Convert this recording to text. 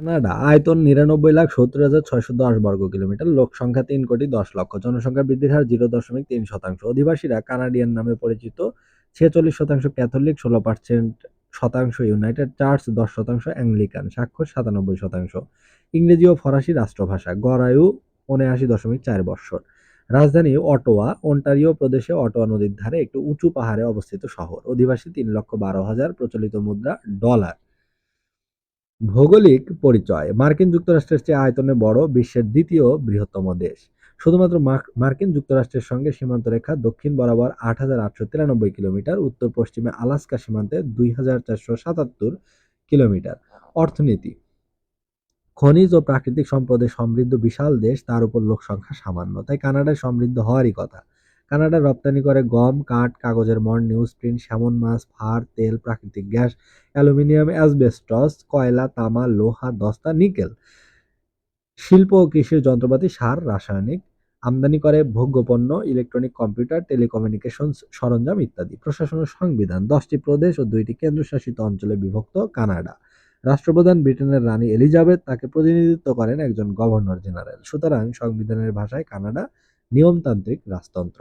Canada আয়তন নিরানব্বই লাখ সত্তর হাজার ছয়শো দশ বর্গ কিলোমিটার। লোক সংখ্যা তিন কোটি দশ লক্ষ। জনসংখ্যা বৃদ্ধির হার জিরো দশমিক তিন শতাংশ। অধিবাসীরা কানাডিয়ান নামে পরিচিত। ছেচল্লিশ শতাংশ ক্যাথলিক, ষোলো পার্সেন্ট শতাংশ ইউনাইটেড চার্চ, দশ শতাংশ অ্যাংলিকান স্বাক্ষর সাতানব্বই শতাংশ ইংরেজি ও ফরাসি রাষ্ট্রভাষা। গড় আয়ু উনআশি দশমিক চার বৎসর। রাজধানী অটোয়া অন্টারিও প্রদেশে অটোয়া নদীর ধারে একটি উঁচু পাহাড়ে অবস্থিত শহর। অধিবাসী তিন লক্ষ বারো হাজার প্রচলিত মুদ্রা, ডলার। ভৌগোলিক পরিচয়। মার্কিন যুক্তরাষ্ট্রের চেয়ে আয়তনে বড় বিশ্বের দ্বিতীয় বৃহত্তম দেশ। শুধুমাত্র মার্কিন যুক্তরাষ্ট্রের সঙ্গে সীমান্ত রেখা দক্ষিণ বরাবর আট হাজার আটশো তিরানব্বই কিলোমিটার উত্তর পশ্চিমে আলাস্কা সীমান্তে দুই হাজার চারশো সাতাত্তর কিলোমিটার। অর্থনীতি। খনিজ ও প্রাকৃতিক সম্পদে সমৃদ্ধ বিশাল দেশ, তার উপর লোক সংখ্যা সামান্য, তাই কানাডায় সমৃদ্ধ হওয়ারই কথা। কানাডা রপ্তানি করে গম, কাঠ, কাগজের মন নিউজ প্রিন্ট স্যামন মাছ ফার তেল, প্রাকৃতিক গ্যাস, অ্যালুমিনিয়াম অ্যাসবেস্টস কয়লা, তামা, লোহা, দস্তা, নিকেল। শিল্প ও কৃষির যন্ত্রপাতি, সার, রাসায়নিক, আমদানি করে ভোগ্যপণ্য, ইলেকট্রনিক কম্পিউটার টেলিকমিউনিকেশন সরঞ্জাম ইত্যাদি। প্রশাসন ও সংবিধান, দশটি প্রদেশ ও দুইটি কেন্দ্রশাসিত অঞ্চলে বিভক্ত কানাডা। রাষ্ট্রপ্রধান ব্রিটেনের রানী এলিজাবেথ তাকে প্রতিনিধিত্ব করেন একজন গভর্নর জেনারেল। সুতরাং সংবিধানের ভাষায় কানাডা নিয়মতান্ত্রিক রাজতন্ত্র।